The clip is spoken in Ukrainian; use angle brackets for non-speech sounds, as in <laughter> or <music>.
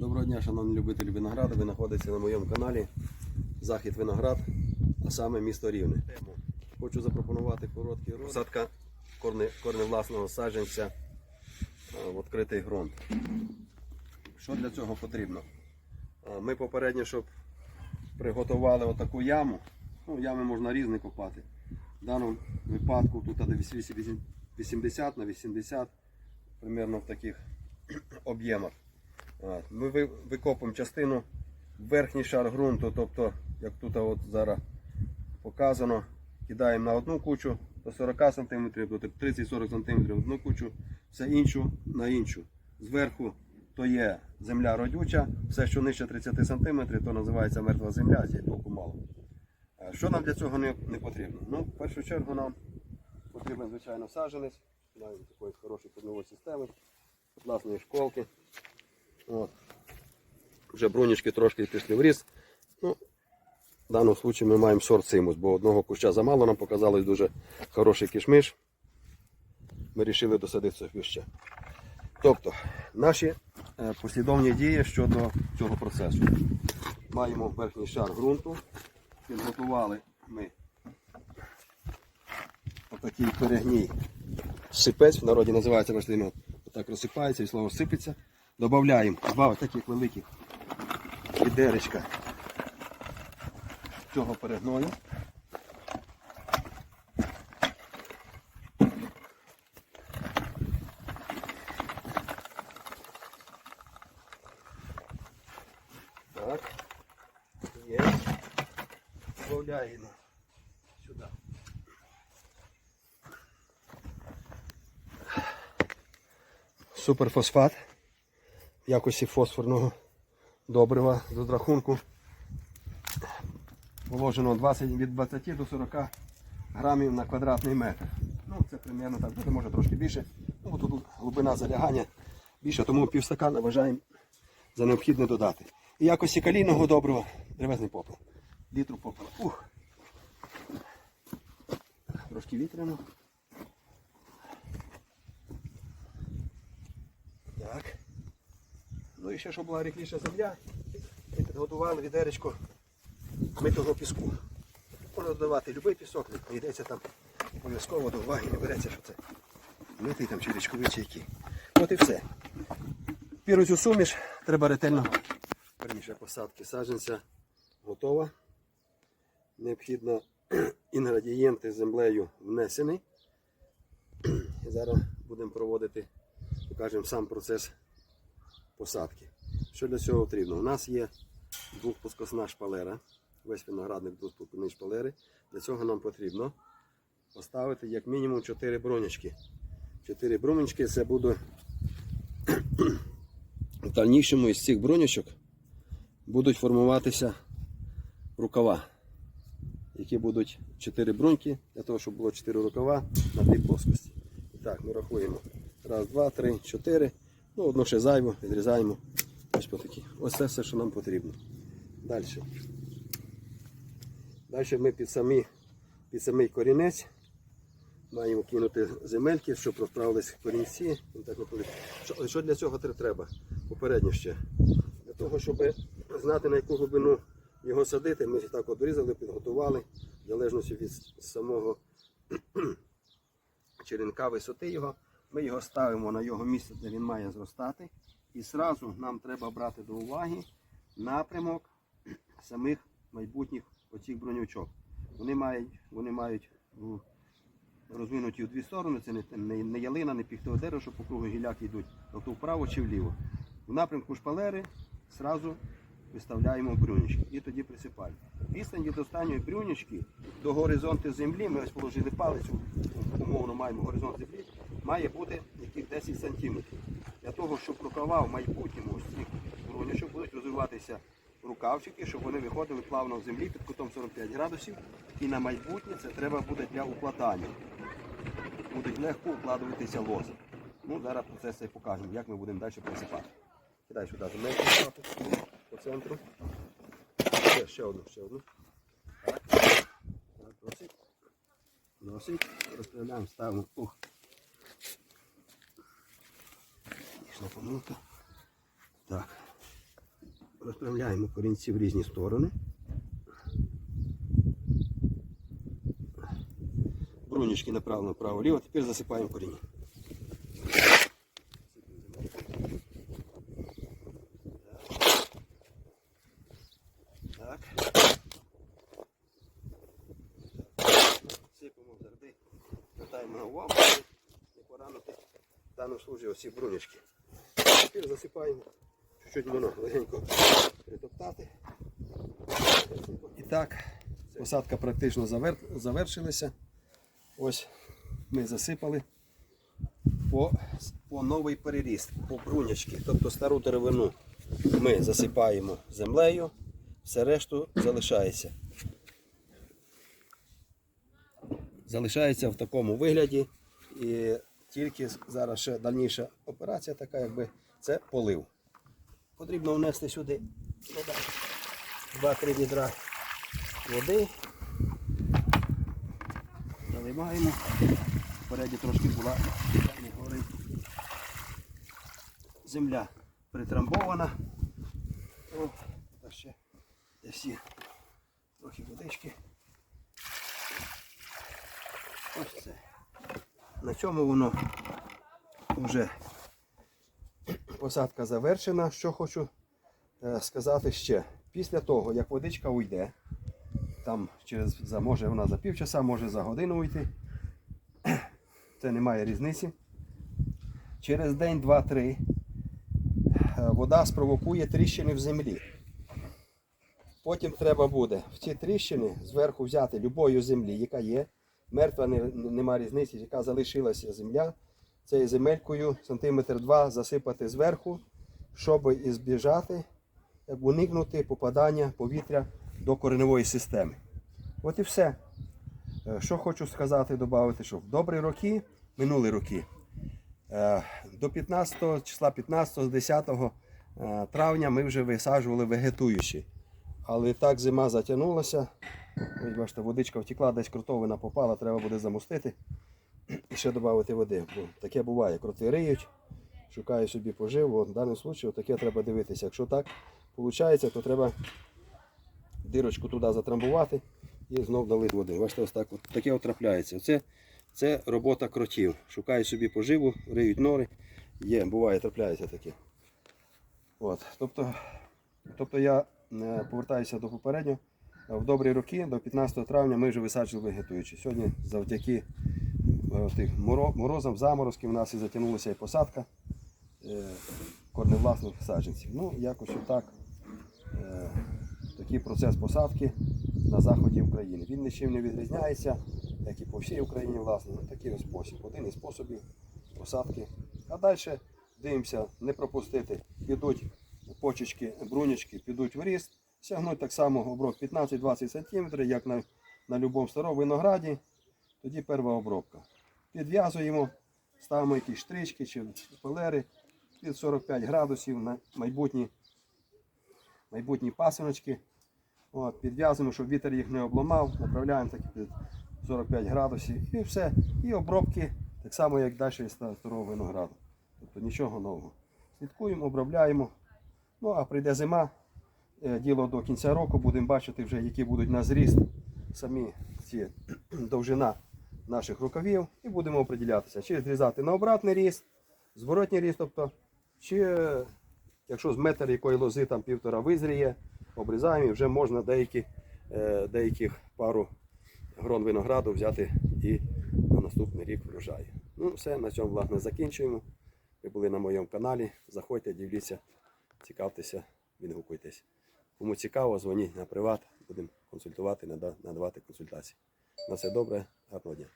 Доброго дня, шановні любителі винограду. Ви знаходитеся на моєму каналі Захід Виноград, а саме місто Рівне. Хочу запропонувати короткий ролик. Посадка корневласного саджанця в відкритий ґрунт. Що для цього потрібно? Ми попередньо, щоб приготували отаку яму. Ну, ями можна різні копати. В даному випадку тут десь 80 на 80, примерно в таких об'ємах. Ми викопуємо частину верхній шар ґрунту, тобто, як тут от зараз показано, кидаємо на одну кучу до 40 см, до 30-40 см одну кучу, все іншу на іншу. Зверху то є земля родюча, все, що нижче 30 см, то називається мертва земля, з толку мало. Е, Що нам для цього не, не потрібно? Ну, в першу чергу нам потрібен, звичайно, саджанець, навіть такої хорошої корневої системи, власної школки. От. Вже брунічки трошки пішли в ріст. Ну, в даному випадку ми маємо сорт симус, бо одного куща замало нам показалось дуже хороший кишмиш. Ми вирішили досадити цього ще. Тобто, наші е, послідовні дії щодо цього процесу. Маємо верхній шар ґрунту. Підготували ми отакий перегній сипець, в народі називається рослина, отак розсипається і слово сипеться. Додаємо два таких великих відеречка цього перегною. Так. Є. Додаємо сюди. Суперфосфат якості фосфорного добрива з розрахунку положено 20, від 20 до 40 грамів на квадратний метр. Ну, це примерно так буде, може трошки більше. Ну, бо тут глибина залягання більше, тому півстакана вважаємо за необхідне додати. І якості калійного добрива древесний попел. Літру попела. Ух. Трошки вітряно. Так. Ну і ще, щоб була ріхліша земля, ми підготували відеречко митого піску. Можна додавати будь-який пісок, не йдеться там обов'язково до уваги, не береться, що це митий там чи річковий чи який. От і все. Піру цю суміш треба ретельно. Верніше посадки саджанця готова. Необхідно <clears throat> інгредієнти з землею внесені. <clears throat> Зараз будемо проводити, покажемо сам процес посадки. Що для цього потрібно? У нас є двохпускосна шпалера, весь виноградник двохпускосні шпалери. Для цього нам потрібно поставити як мінімум 4 бронячки. 4 бронячки це буде <clears throat> в дальнішому із цих бронячок будуть формуватися рукава, які будуть 4 бруньки, для того, щоб було 4 рукава на дві плоскості. Так, ми рахуємо. Раз, два, три, чотири. Ну, одну ще зайву, відрізаємо. Ось по такі. Ось це все, що нам потрібно. Далі. Далі ми під, самі, під самий корінець маємо кинути земельки, щоб розправились корінці. Виходить. Що, що для цього треба? Попередньо ще. Для того, щоб знати на яку глибину його садити, ми так от різали, підготували, в залежності від самого <clears throat> черенка висоти його. Ми його ставимо на його місце, де він має зростати. І зразу нам треба брати до уваги напрямок самих майбутніх оцих бронючок. Вони мають, вони мають розвинуті у дві сторони, це не, не, ялина, не піхтове дерево, що по кругу гіляки йдуть, тобто вправо чи вліво. В напрямку шпалери зразу виставляємо брюнічки і тоді присипаємо. Відстань від останньої брюнічки до горизонту землі, ми ось положили палицю, умовно маємо горизонт землі, має бути яких 10 см. Для того, щоб рукава в майбутньому з цих брунячок будуть розвиватися рукавчики, щоб вони виходили плавно в землі під кутом 45 градусів. І на майбутнє це треба буде для укладання. Будуть легко укладуватися лози. Ну, зараз процес цей покажемо, як ми будемо далі присипати. Кидай сюди земельку по центру. Ще, ще одну, ще одну. Так. Так. Досить. Розправляємо, ставимо. Ух. Пішла помилка. Так. розправляємо корінці в різні сторони. Брунічки направо, право, ліво. Тепер засипаємо коріння. Так. Сипемо завжди. Звертаємо на увагу, не поранити в даному случаї оці брунічки. Тепер засипаємо. Чуть-чуть воно легенько притоптати. І так, посадка практично завер... завершилася. Ось ми засипали по, по новий переріст, по брунячки, тобто стару деревину ми засипаємо землею, все решту залишається. Залишається в такому вигляді. І тільки зараз ще дальніша операція така, якби це полив. Потрібно внести сюди вода, 2-3 відра води. Заливаємо. Впереді трошки була горить. Земля притрамбована. О, та ще де всі трохи водички. Ось це. На цьому воно вже посадка завершена. Що хочу е, сказати ще. Після того, як водичка уйде, там через може вона за півчаса, може за годину уйти. Це немає різниці. Через день, два-три е, вода спровокує тріщини в землі. Потім треба буде в ці тріщини зверху взяти любою землі, яка є. Мертва не, нема різниці, яка залишилася земля. Цією земелькою сантиметр два засипати зверху, щоб ізбіжати, як уникнути попадання повітря до кореневої системи. От і все. Е, Що хочу сказати, додати, що в добрі роки, минулі роки, е, до 15 числа 15 з 10 е, травня ми вже висаджували вегетуючі. Але так зима затягнулася. Бачите, водичка втекла, десь кротовина попала, треба буде замостити і ще додати води. Бо таке буває. Кроти риють, шукаю собі поживу. В даному випадку таке треба дивитися. Якщо так виходить, то треба дирочку туди затрамбувати і знов налити води. Бачите, ось так от, таке от трапляється. Це, це робота кротів. Шукають собі поживу, риють нори. Є, буває, трапляється таке. От, тобто, тобто я е, повертаюся до попереднього. В добрі роки, до 15 травня, ми вже висаджували вегетуючі. Сьогодні завдяки тих моро- морозам, заморозків у нас і затягнулася і посадка е, корневласних саджанців. Ну, якось отак. Е, такий процес посадки на заході України. Він нічим не відрізняється, як і по всій Україні, власне. Ну, такий ось спосіб. Один із способів посадки. А далі дивимося, не пропустити. Підуть почечки, брунячки, підуть в ріст. Сягнуть так само оброк 15-20 см, як на, на будь-якому старому винограді. Тоді перша обробка. Підв'язуємо, ставимо якісь штрички чи шпалери під 45 градусів на майбутні, майбутні пасиночки. От, підв'язуємо, щоб вітер їх не обламав, направляємо так під 45 градусів і все. І обробки так само, як далі із старого винограду. Тобто нічого нового. Слідкуємо, обробляємо. Ну а прийде зима, е, діло до кінця року, будемо бачити вже, які будуть на зріст самі ці <clears throat> довжина наших рукавів, і будемо оприділятися, чи зрізати на обратний ріст, зворотній ріст, тобто, чи якщо з метр якої лози там півтора визріє, обрізаємо і вже можна деякі, е, деяких пару грон винограду взяти і на наступний рік врожай. Ну, все, на цьому власне закінчуємо. Ви були на моєму каналі. Заходьте, дивіться, цікавтеся, відгукуйтесь. Кому цікаво, дзвоніть на приват, будемо консультувати, надавати консультації. На все добре, гарного дня.